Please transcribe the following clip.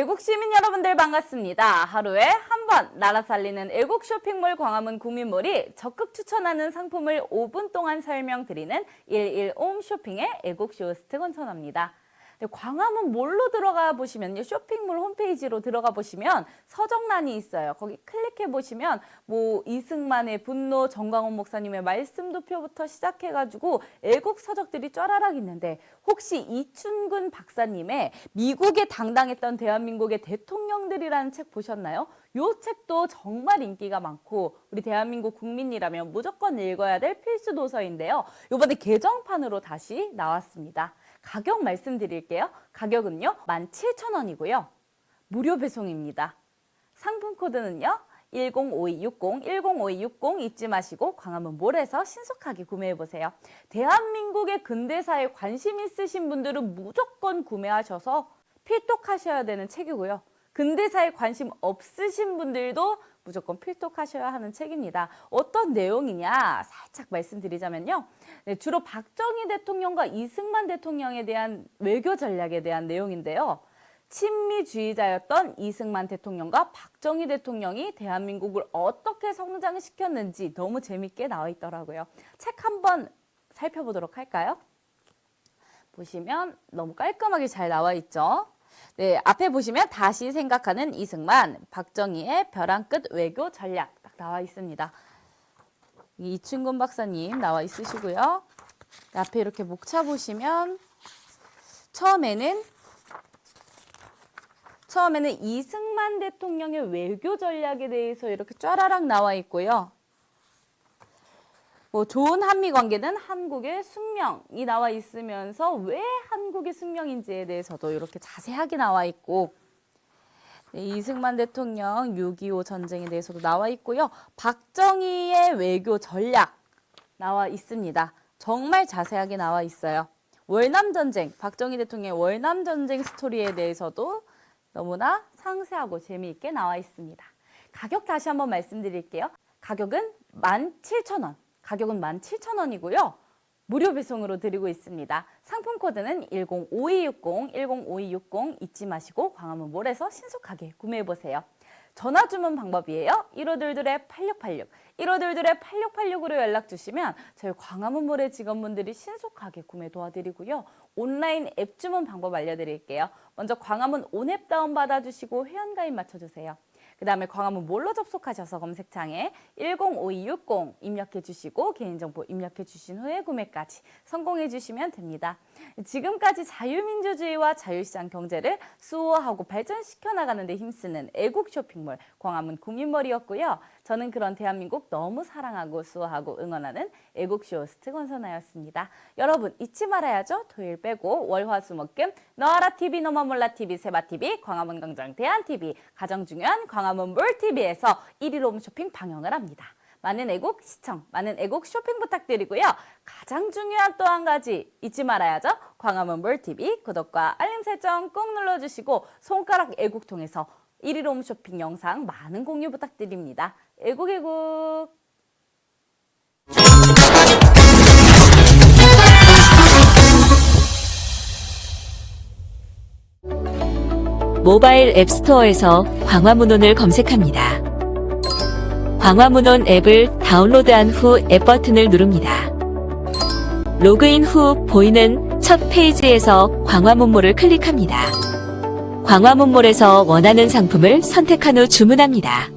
애국 시민 여러분들 반갑습니다. 하루에 한 번 나라 살리는 애국 쇼핑몰 광화문 구민몰이 적극 추천하는 상품을 5분 동안 설명드리는 11옴 쇼핑의 애국 쇼스트 권천합니다. 네, 광화문 몰로 들어가 보시면요. 쇼핑몰 홈페이지로 들어가 보시면 서적란이 있어요. 거기 클릭해 보시면 뭐 이승만의 분노, 정광훈 목사님의 말씀 도표부터 시작해 가지고 애국 서적들이 쫘라락 있는데 혹시 이춘근 박사님의 미국에 당당했던 대한민국의 대통령들이라는 책 보셨나요? 요 책도 정말 인기가 많고 우리 대한민국 국민이라면 무조건 읽어야 될 필수 도서인데요. 요번에 개정판으로 다시 나왔습니다. 가격 말씀드릴게요. 가격은요. 17,000원이고요. 무료 배송입니다. 상품 코드는요. 105260, 105260 잊지 마시고 광화문 몰에서 신속하게 구매해 보세요. 대한민국의 근대사에 관심 있으신 분들은 무조건 구매하셔서 필독하셔야 되는 책이고요. 근대사에 관심 없으신 분들도 무조건 필독하셔야 하는 책입니다. 어떤 내용이냐 살짝 말씀드리자면요. 네, 주로 박정희 대통령과 이승만 대통령에 대한 외교 전략에 대한 내용인데요. 친미주의자였던 이승만 대통령과 박정희 대통령이 대한민국을 어떻게 성장시켰는지 너무 재밌게 나와 있더라고요. 책 한번 살펴보도록 할까요? 보시면 너무 깔끔하게 잘 나와 있죠. 네, 앞에 보시면 다시 생각하는 이승만, 박정희의 벼랑 끝 외교 전략 딱 나와 있습니다. 이춘근 박사님 나와 있으시고요. 네, 앞에 이렇게 목차 보시면 처음에는 처음에는 이승만 대통령의 외교 전략에 대해서 이렇게 쫘라락 나와 있고요. 뭐 좋은 한미 관계는 한국의 숙명이 나와 있으면서 왜 한 국의 숙명인지에 대해서도 이렇게 자세하게 나와 있고 네, 이승만 대통령 6.25 전쟁에 대해서도 나와 있고요. 박정희의 외교 전략 나와 있습니다. 정말 자세하게 나와 있어요. 월남 전쟁, 박정희 대통령의 월남 전쟁 스토리에 대해서도 너무나 상세하고 재미있게 나와 있습니다. 가격 다시 한번 말씀드릴게요. 가격은 17,000원. 가격은 17,000원이고요. 무료 배송으로 드리고 있습니다. 상품 코드는 105260, 105260 잊지 마시고 광화문 몰에서 신속하게 구매해 보세요. 전화 주문 방법이에요. 1522의 8686, 1522의 8686으로 연락 주시면 저희 광화문몰의 직원분들이 신속하게 구매 도와드리고요. 온라인 앱 주문 방법 알려드릴게요. 먼저 광화문 온앱 다운 받아주시고 회원가입 맞춰주세요. 그 다음에 광화문 몰로 접속하셔서 검색창에 105260 입력해 주시고 개인정보 입력해 주신 후에 구매까지 성공해 주시면 됩니다. 지금까지 자유민주주의와 자유시장 경제를 수호하고 발전시켜 나가는 데 힘쓰는 애국 쇼핑몰 광화문 국민몰이었고요. 저는 그런 대한민국 너무 사랑하고 수호하고 응원하는 애국 쇼 스트 권선아였습니다. 여러분 잊지 말아야죠. 토요일 빼고 월화수목금 너아라 TV 너만 몰라 TV 세바 TV 광화문 광장 대한 TV 가장 중요한 광화 문 몰 TV에서 1일 홈 쇼핑 방영을 합니다. 많은 애국 시청, 많은 애국 쇼핑 부탁드리고요. 가장 중요한 또 한 가지 잊지 말아야죠. 광화문 몰 TV 구독과 알림 설정 꼭 눌러주시고 손가락 애국 통해서 1일 홈 쇼핑 영상 많은 공유 부탁드립니다. 애국 애국. 모바일 앱스토어에서 광화문온을 검색합니다. 광화문온 앱을 다운로드한 후 앱 버튼을 누릅니다. 로그인 후 보이는 첫 페이지에서 광화문몰을 클릭합니다. 광화문몰에서 원하는 상품을 선택한 후 주문합니다.